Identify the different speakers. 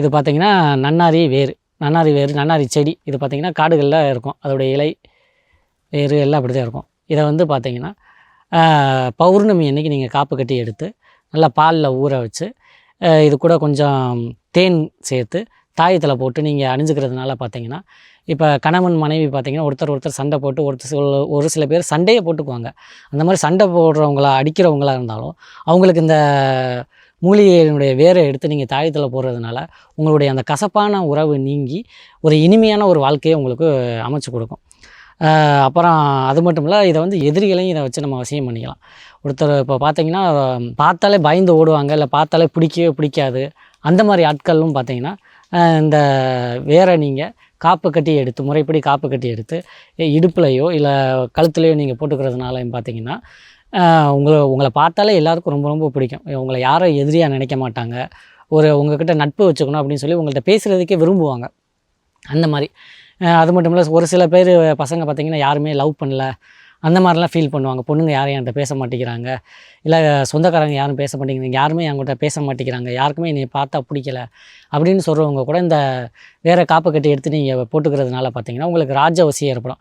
Speaker 1: இது பார்த்திங்கன்னா நன்னாரி வேர் நன்னாரி வேர் நன்னாரி செடி இது பார்த்தீங்கன்னா காடுகளில் இருக்கும். அதோடைய இலை வேர் எல்லாம் அப்படி தான் இருக்கும். இதை வந்து பார்த்திங்கன்னா பௌர்ணமி அன்றைக்கி நீங்கள் காப்பு கட்டி எடுத்து நல்லா பாலில் ஊற வச்சு இது கூட கொஞ்சம் தேன் சேர்த்து தாயத்தில் போட்டு நீங்கள் அணிஞ்சுக்கிறதுனால பார்த்தீங்கன்னா இப்போ கணவன் மனைவி பார்த்தீங்கன்னா ஒருத்தர் ஒருத்தர் சண்டை போட்டு ஒருத்தர் ஒரு சில பேர் சண்டையை போட்டுக்குவாங்க. அந்த மாதிரி சண்டை போடுறவங்களா அடிக்கிறவங்களா இருந்தாலும் அவங்களுக்கு இந்த மூலிகையினுடைய வேரை எடுத்து நீங்கள் தாயத்தில் போடுறதுனால உங்களுடைய அந்த கசப்பான உறவு நீங்கி ஒரு இனிமையான ஒரு வாழ்க்கையை உங்களுக்கு அமைச்சு கொடுக்கும். அப்புறம் அது மட்டும் இல்லை இதை வந்து எதிரிகளையும் இதை வச்சு நம்ம அவசியம் பண்ணிக்கலாம். ஒருத்தர் இப்போ பார்த்தீங்கன்னா பார்த்தாலே பயந்து ஓடுவாங்க இல்லை பார்த்தாலே பிடிக்கவே பிடிக்காது. அந்த மாதிரி ஆட்களும் பார்த்தீங்கன்னா இந்த வேரை நீங்கள் காப்பு கட்டி எடுத்து முறைப்படி காப்பு கட்டி எடுத்து இடுப்புலையோ இல்லை கழுத்துலையோ நீங்கள் போட்டுக்கிறதுனாலையும் பார்த்தீங்கன்னா உங்களை உங்களை பார்த்தாலே எல்லாருக்கும் ரொம்ப ரொம்ப பிடிக்கும். உங்களை யாரும் எதிரியாக நினைக்க மாட்டாங்க. ஒரு உங்ககிட்ட நட்பு வச்சுக்கணும் அப்படின்னு சொல்லி உங்கள்கிட்ட பேசுகிறதுக்கே விரும்புவாங்க. அந்த மாதிரி. அது மட்டும் இல்லை ஒரு சில பேர் பசங்க பார்த்திங்கன்னா யாருமே லவ் பண்ணல. அந்த மாதிரிலாம் ஃபீல் பண்ணுவாங்க. பொண்ணுங்க யாரும் என்கிட்ட பேச மாட்டேங்கிறாங்க. இல்லை சொந்தக்காரங்க யாரும் பேச மாட்டேங்கிறாங்க யாருமே என்கிட்ட பேச மாட்டேங்கிறாங்க. யாருக்குமே என்னை பார்த்தா பிடிக்கல அப்படின்னு சொல்கிறவங்க கூட இந்த வேறு காப்பு கட்டி எடுத்து நீங்கள் போட்டுக்கிறதுனால பார்த்தீங்கன்னா உங்களுக்கு ராஜவசியம் ஏற்படும்.